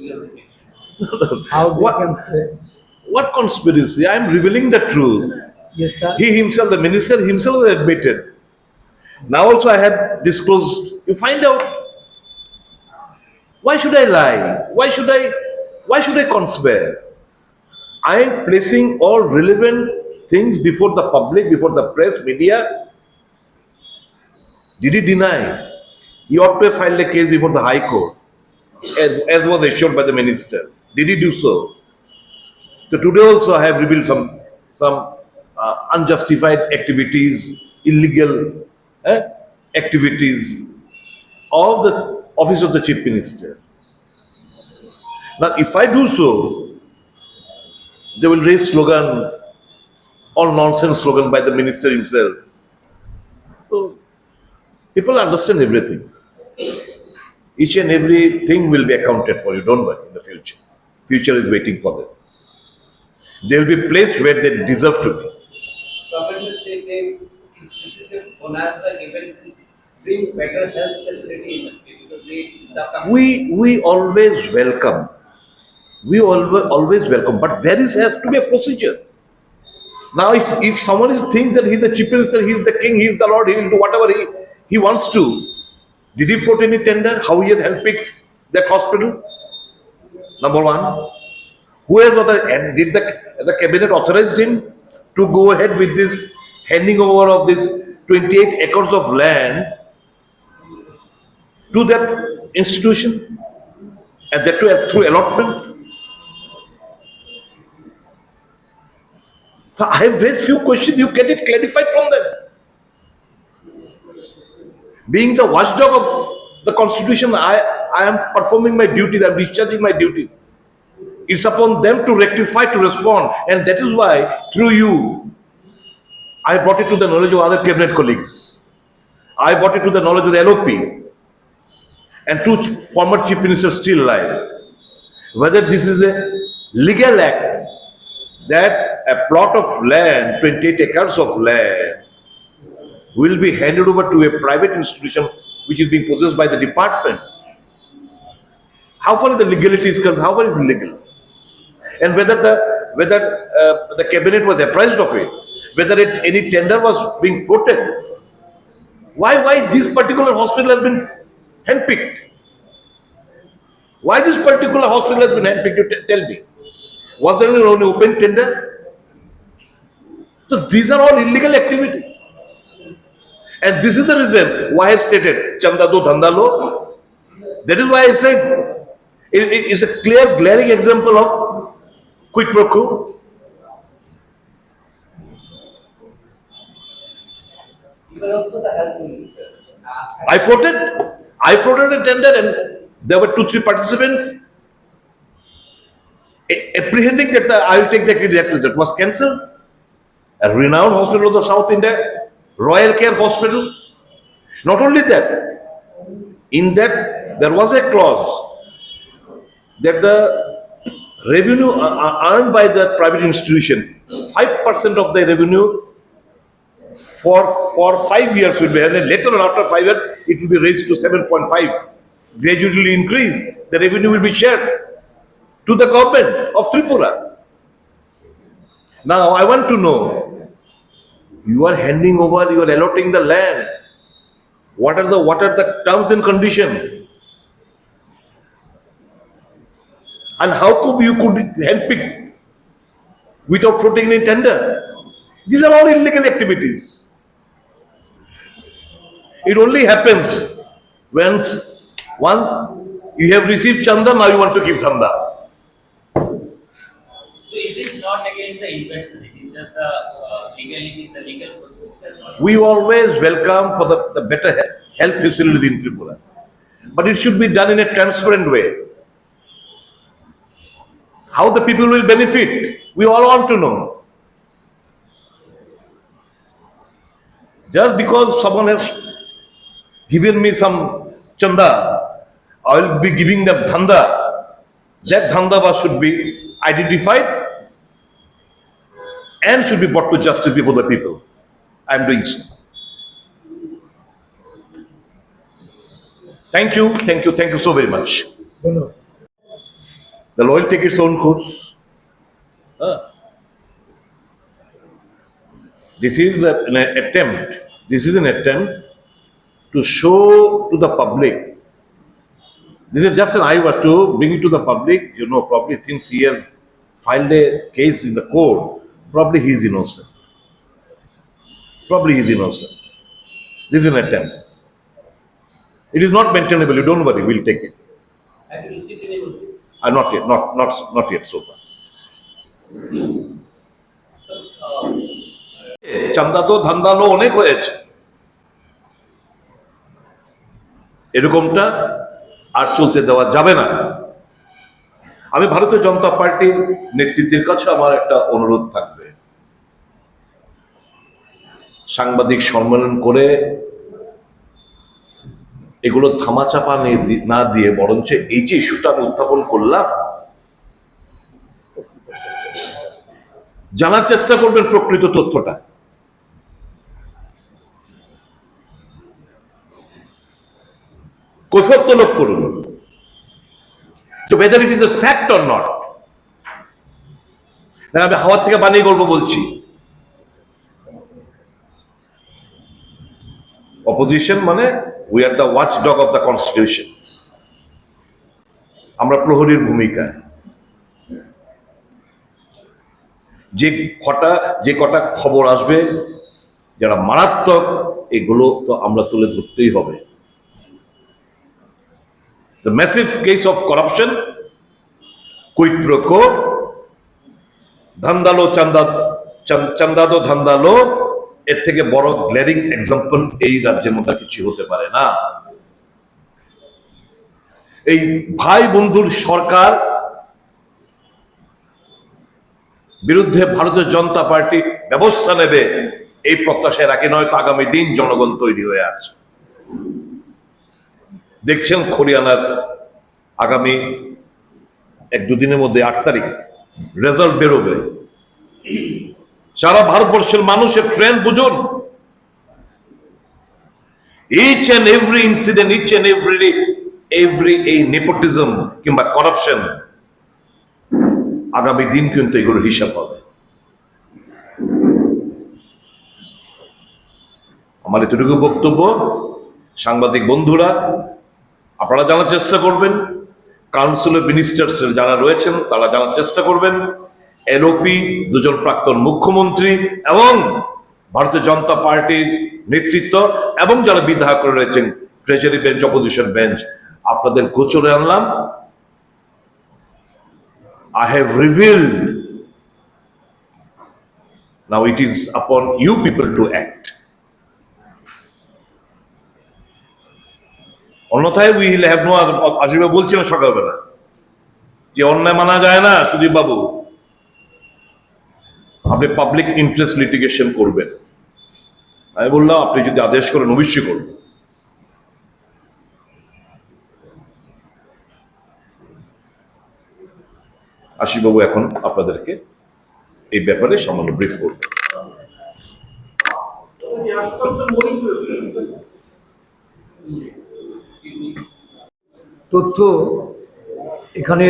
How What- can What conspiracy? I am revealing the truth. yes, sir. He himself, the minister himself has admitted. Now also I have disclosed. You find out. Why should I lie? Why should I? Why should I conspire? I am placing all relevant things before the public, before the press, media. Did he deny? He ought to have filed a case before the High Court, as, as was assured by the minister. Did he do so? So today also I have revealed some some uh, unjustified activities, illegal eh, activities of the office of the chief minister. Now, if I do so, they will raise slogans, all nonsense slogan by the minister himself. So people understand everything. Each and everything will be accounted for you. Don't worry in the future. Future is waiting for them. They will be placed where they deserve to be. Government say they, this is a bonanza given to bring better health facility in the state because they, the company. We we always welcome. We always always welcome, but there is has to be a procedure. Now, if, if someone is thinks that he's the chief minister, he's the king, he's the lord, he will do whatever he, he wants to. Did he float any tender? How he has handpicked that hospital? Number one. Who has author and did the the cabinet authorized him to go ahead with this handing over of this 28 acres of land to that institution and that too through allotment. I have raised few questions, you get it clarified from them. Being the watchdog of the constitution, I, I am performing my duties, I am discharging my duties. It's upon them to rectify, to respond, and that is why through you, I brought it to the knowledge of other cabinet colleagues. I brought it to the knowledge of the LOP and two former chief ministers still alive. Whether this is a legal act that a plot of land, 28 acres of land, will be handed over to a private institution which is being possessed by the department. How far the legality is concerned, how far is legal? And whether the whether uh, the cabinet was apprised of it, whether it, any tender was being floated, why why this particular hospital has been handpicked? Why this particular hospital has been handpicked? You tell me. Was there any open tender? So these are all illegal activities. And this is the reason why I have stated Chanda do Dhanda lo. That is why I said it, it is a clear glaring example of quid pro quo. You are also the health minister. I floated, I floated a tender and there were two, three participants apprehending that the, I will take the credit that was cancelled. A renowned hospital of the South India, Royal Care Hospital. Not only that, in that there was a clause that the revenue uh, uh, earned by the private institution, 5% of the revenue for for five years will be and then later on after five years it will be raised to 7.5 gradually increase the revenue will be shared to the government of tripura now i want to know you are handing over you are allotting the land. What are the what are the terms and conditions and how could you could help it without putting any tender? These are all illegal activities. It only happens once once you have received chanda, now you want to give dhanda. So is this not against the investment, uh. We always welcome for the, the better health facilities in Tripura. But it should be done in a transparent way. How the people will benefit, we all want to know. Just because someone has given me some chanda, I will be giving them dhanda. That dhanda should be identified and should be brought to justice before the people. I am doing so. Thank you, thank you, thank you so very much. The law will take its own course. Uh, this is a, an attempt, this is an attempt to show to the public. This is just an eye to bring it to the public, you know, probably since he has filed a case in the court, probably he is innocent. Probably he is innocent. This is an attempt. It is not maintainable, you don't worry, we'll take it. Have you received any notice? Uh, not yet, not, not, not yet so far. চান্দা তো ধান্দালো অনেক হয়েছে এরকমটা আর চলতে দেওয়া যাবে না আমি ভারতীয় জনতা পার্টির নেতৃত্বের কাছে আমার একটা অনুরোধ থাকবে সাংবাদিক সম্মেলন করে এগুলো থামাচাপা না দিয়ে বরঞ্চ এই যে ইস্যুটা আমি উত্থাপন করলাম, জানার চেষ্টা করবেন প্রকৃত তথ্যটা। কৈফত তলব করুন। তো whether it is a fact or আমি হাওয়ার থেকে বানিয়ে গল্প বলছি। অপোজিশন মানে we are the watch dog of the constitution আমরা প্রহরীর ভূমিকায় যে কটা যে কটা খবর আসবে, যারা মারাত্মক, এগুলো তো আমরা তুলে ধরতেই হবে। The massive case of corruption Quattrocchi ধান্দালো চান্দা চান- চান্দাদো ধান্দালো এর থেকে বড় গ্ল্যারিং এক্সাম্পল এই রাজ্যের মধ্যে কিছু হতে পারে না। এই ভাই বন্ধুর সরকার বিরুদ্ধে ভারতীয় জনতা পার্টি ব্যবস্থা নেবে, এই প্রত্যাশায় রাখে, নয়তো আগামী দিন জনগণ তৈরি হয়ে আছে। দেখছেন হরিয়ানার আগামী এক দুদিনের মধ্যে আট তারিখ রেজাল্ট বেরোবে। সারা ভারতবর্ষের মানুষের ট্রেন বুঝুন। Each and every incident each and every every এই নেপোটিজম কিংবা করাপশন আগামী দিন কিন্তু এগুলোর হিসাব হবে। আমার এতটুকু বক্তব্য, সাংবাদিক বন্ধুরা, আপনারা জানার চেষ্টা করবেন। কাউন্সিল অফ মিনিস্টার্স যারা রয়েছেন, তারা জানার চেষ্টা করবেন। এলওপি দুজন প্রাক্তন মুখ্যমন্ত্রী এবং ভারতীয় জনতা পার্টির নেতৃত্ব এবং যারা বিধায়ক রয়েছেন ট্রেজারি বেঞ্চ অপোজিশন বেঞ্চ আপনাদের গোচরে আনলাম I have revealed. Now it is upon you people to act. অন্যথায় উইল হ্যাভ নো আসিফ বলছিলেন সকালবেলা যে অন্যায় মানা যায় না সুদীপ বাবু আপনি পাবলিক ইন্টারেস্ট লিটিগেশন করবেন। আমি বললাম, আপনি যদি আদেশ করেন, অবশ্যই করবেন আশিবাবু এখন আপনাদেরকে এই ব্যাপারে সামান্য ব্রিফ করবে তথ্য এখানে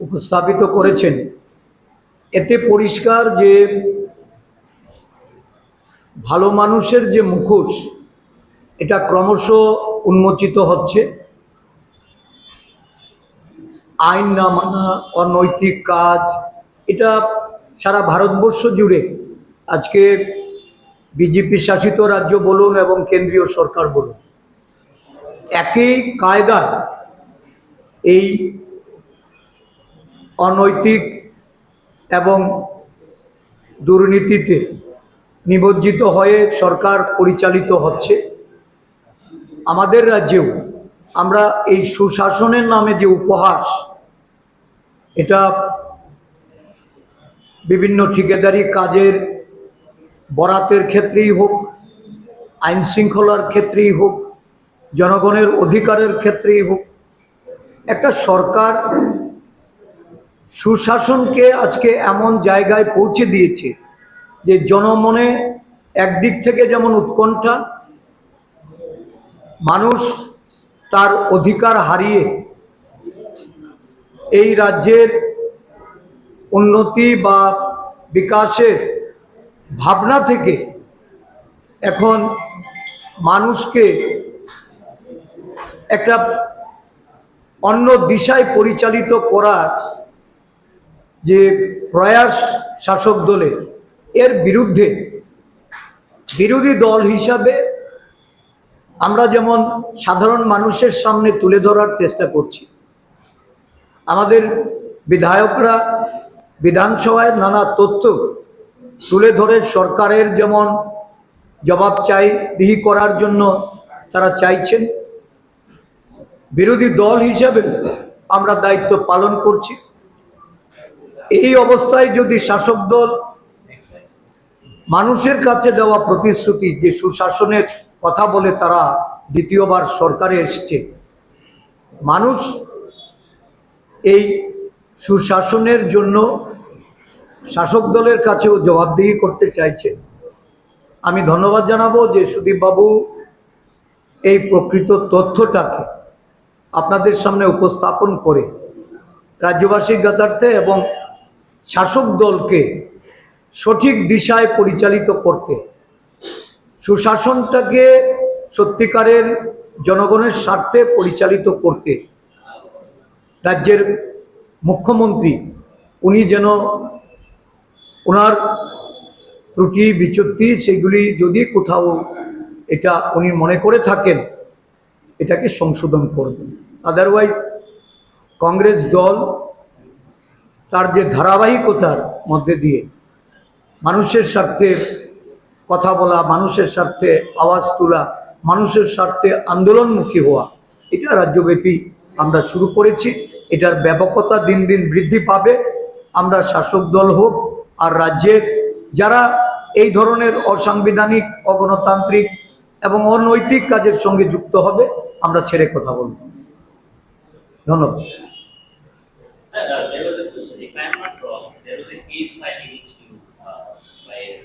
উপস্থাপিত করেছেন এতে পরিষ্কার যে ভালো মানুষের যে মুখোশ, এটা ক্রমশ উন্মোচিত হচ্ছে। আইন না মানা, অনৈতিক কাজ, এটা সারা ভারতবর্ষ জুড়ে আজকে বিজেপি শাসিত রাজ্য বলুন এবং কেন্দ্রীয় সরকার বলুন, একই কায়দায় এই অনৈতিক এবং দুর্নীতিতে নিমজ্জিত হয়ে সরকার পরিচালিত হচ্ছে। আমাদের রাজ্যেও আমরা এই সুশাসনের নামে যে উপহাস, এটা বিভিন্ন ঠিকাদারি কাজের, বরাতের ক্ষেত্রেই হোক, আইন শৃঙ্খলার ক্ষেত্রেই হোক, জনগণের অধিকারের ক্ষেত্রেই হোক, একটা সরকার সুশাসনকে আজকে এমন জায়গায় পৌঁছে দিয়েছে যে জনমনে একদিক থেকে যেমন উৎকণ্ঠা, মানুষ তার অধিকার হারিয়ে এই রাজ্যের উন্নতি বা বিকাশের ভাবনা থেকে এখন মানুষকে একটা অন্য দিশায় পরিচালিত করার যে প্রয়াস শাসক দলের এর বিরুদ্ধে বিরোধী দল হিসাবে আমরা যেমন সাধারণ মানুষের সামনে তুলে ধরার চেষ্টা করছি, আমাদের বিধায়করা বিধানসভায় নানা তথ্য তুলে ধরে সরকারের যেমন জবাব চাই দিহি করার জন্য তারা চাইছেন। বিরোধী দল হিসাবে আমরা দায়িত্ব পালন করছি। এই অবস্থায় যদি শাসক দল মানুষের কাছে দেওয়া প্রতিশ্রুতি যে সুশাসনের কথা বলে তারা দ্বিতীয়বার সরকারে এসেছে, মানুষ এই সুশাসনের জন্য শাসক দলের কাছেও জবাবদিহি করতে চাইছে। আমি ধন্যবাদ জানাব যে সুদীপবাবু এই প্রকৃত তথ্যটাকে আপনাদের সামনে উপস্থাপন করে, রাজ্যবাসীর জ্ঞাতার্থে এবং শাসক দলকে সঠিক দিশায় পরিচালিত করতে। সুশাসনটাকে সত্যিকারের জনগণের স্বার্থে পরিচালিত করতে রাজ্যের মুখ্যমন্ত্রী, উনি যেন ওনার ত্রুটি, বিচ্যুতি সেগুলি যদি কোথাও এটা উনি মনে করে থাকেন, এটাকে সংশোধন করবেন। আদারওয়াইজ কংগ্রেস দল তার যে ধারাবাহিকতার মধ্যে দিয়ে মানুষের স্বার্থে কথা বলা, মানুষের স্বার্থে আওয়াজ তোলা, মানুষের স্বার্থে আন্দোলনমুখী হওয়া, এটা রাজ্যব্যাপী আমরা শুরু করেছি। এটার ব্যাপকতা দিন দিন বৃদ্ধি পাবে। আমরা শাসক দল হোক আর রাজ্যের যারা এই ধরনের অসাংবিধানিক, অগণতান্ত্রিক এবং অনৈতিক কাজের সঙ্গে যুক্ত হবে, আমরা ছেড়ে কথা বলব। ধন্যবাদ। Sir, uh, there was a if I am not wrong, there was a case against you uh, by